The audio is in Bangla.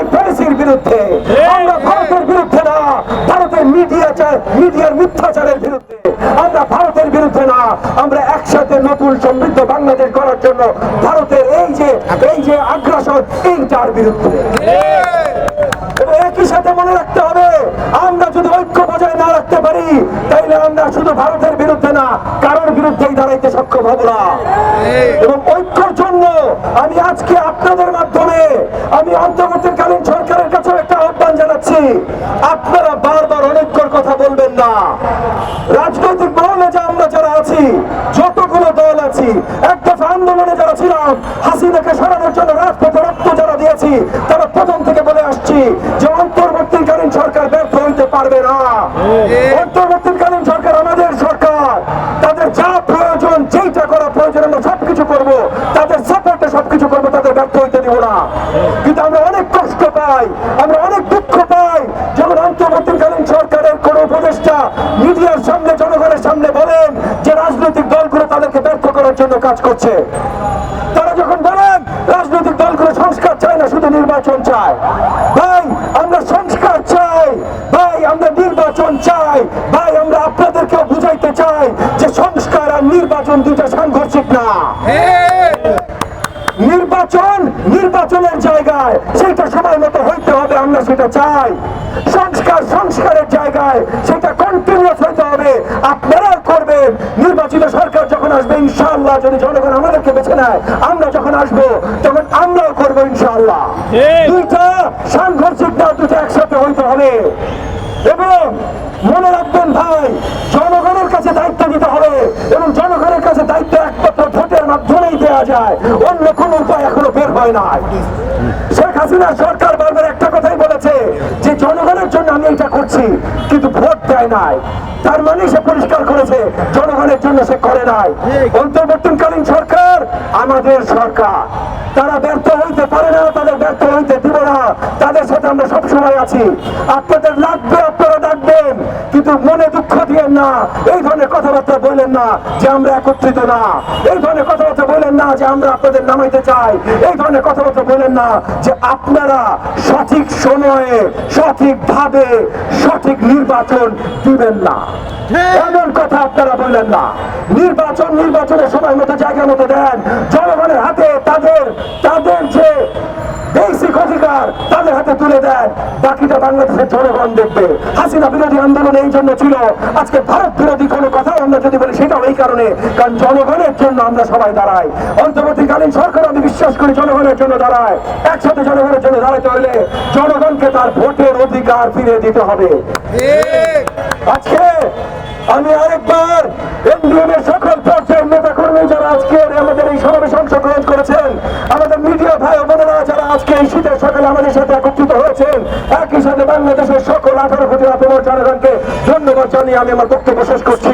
এই পলিসির বিরুদ্ধে, আমরা ভারতের বিরুদ্ধে না, ভারতের মিডিয়া মিডিয়ার মিথ্যাচারের বিরুদ্ধে। আমরা ভারতের বিরুদ্ধে না, আমরা একসাথে নতুন সমৃদ্ধ বাংলাদেশ করার জন্য ভারতের এই যে এই যে আগ্রাসন এইটার বিরুদ্ধে। একই সাথে মনে রাখতে হবে, আমরা যদি ঐক্য বজায় না রাখতে পারি, তাইলে আমরা শুধু ভারতের বিরুদ্ধে না, কারোর বিরুদ্ধেই দাঁড়াইতে সক্ষম হব না। এবং আমি আজকে আপনাদের মাধ্যমে আমি অন্তর্বর্তীকালীন সরকারের কাছে একটা আহ্বান জানাচ্ছি। আপনারা বারবার অনৈক্যর কথা বলবেন না। রাজনৈতিক দলে যে আমরা যারা আছি যতগুলো দল আছি এক দফা আন্দোলনে যারা ছিলাম হাসিনাকে সরানোর জন্য রাজপথে রক্ত যারা দিয়েছি তারা প্রথম থেকে বলে আসছি যে অন্তর্বর্তীকালীন সরকার ব্যর্থ হইতে পারবে না। অন্তর্বর্তীকালীন সরকার আমাদের সরকার তাদের যা প্রয়োজন যেইটা করা প্রয়োজন আমরা সবকিছু করব তাদের সাপোর্টে সবকিছু করব তাদের ব্যর্থ হইতে দিব না। কিন্তু আমরা অনেক কষ্ট পাই, আমরা অনেক দুঃখ পাই যখন অন্তর্বর্তীকালীন সরকারের কোন উপদেষ্টা মিডিয়ার সামনে, জনগণের সামনে বলেন যে রাজনৈতিক দলগুলো তাদেরকে ব্যর্থ করার জন্য কাজ করছে। তারা যখন বলেন রাজনৈতিক দলগুলো সংস্কার চায় না, শুধু নির্বাচন চায়। ভাই, আমরা সংস্কার চাই। ভাই, আমরা নির্বাচন চাই। ভাই, আমরা আপনাদেরকেও বুঝাইতে চাই যে সংস্কার আর নির্বাচন দুটা সাংঘর্ষিক না নির্বাচন নির্বাচনের জায়গায় সেটা সময় মতো হইতে হবে আমরা সেটা চাই। সংস্কার সংস্কারের জায়গায় সেটা কন্টিনিউস হইতে হবে। আপনারা করবেন। নির্বাচিত সরকার যখন আসবে ইনশাআল্লাহ যদি জনগণ আমাদেরকে বেছে নেয় আমরা যখন আসব তখন আমরাও করব ইনশাআল্লাহ। দুইটা সাংঘর্ষিক না দুটো একসাথে হইতে হবে। এবং মনে রাখবেন ভাই জনগণের কাছে দায়িত্ব দিতে হবে। এবং জনগণের কাছে দায়িত্ব একমাত্র ভোটের মাধ্যমেই দেওয়া যায়। অন্য কোনো উপায় হয় নাই। শেখ হাসিনা সরকার বারবার একটা কথাই বলেছে যে জনগণের জন্য আমি এটা করছি, কিন্তু ভোট দেয় নাই। তার মানে সে পরিষ্কার করেছে, জনগণের জন্য সে করে নাই। অন্তর্বর্তীকালীন সরকার আমাদের সরকার। তারা ব্যর্থ হইতে পারে না, তাদের ব্যর্থ হইতে দিব না। তাদের সাথে আমরা সবসময় আছি। আপনাদের লাগবে, আপনারা ডাকবেন, কিন্তু মনে দিয়েন না। এই ধরনের কথাবার্তা বললেন না যে আমরা একত্রিত না। এই ধরনের কথাবার্তা বললেন না যে আমরা আপনাদের নামাইতে চাই। এই ধরনের কথাবার্তা বললেন না যে আপনারা সঠিক সময়ে সঠিকভাবে সঠিক নির্বাচন দিবেন না। এমন কথা আপনারা না। নির্বাচন নির্বাচনের সময় মতো জায়গা মতো দেন। জনগণের হাতে তাদের তাদের যে বেসিক অধিকার, তাদের হাতে তুলে দেন। বাকিটা বাংলাদেশের জনগণ দেখবে। হাসিনা বিরোধী আন্দোলন এই জন্য ছিল। আজকে ভারত বিরোধী কোনো কথা আমরা যদি বলি, সেটাও এই কারণে, কারণ জনগণের জন্য আমরা সবাই দাঁড়াই। অন্তর্বর্তীকালীন সরকার, আমি বিশ্বাস করি জনগণের জন্য দাঁড়ায়। একসাথে জনগণের জন্য দাঁড়াতে হলে জনগণকে তার ভোটের অধিকার ফিরে দিতে হবে। আজকে আমি আরেকবার এনডিএম সকল পর্যায়ের নেতা কর্মী যারা আজকে আমাদের এই সমাবেশে অংশগ্রহণ করেছেন, আমাদের মিডিয়া ভাই বোনেরা যারা আজকে এই শীতের সকালে আমাদের সাথে একই সাথে বাংলাদেশের সকল আঠারো কোটি অপর জনগণকে ধন্যবাদ জানিয়ে আমি আমার বক্তব্য শেষ করছি।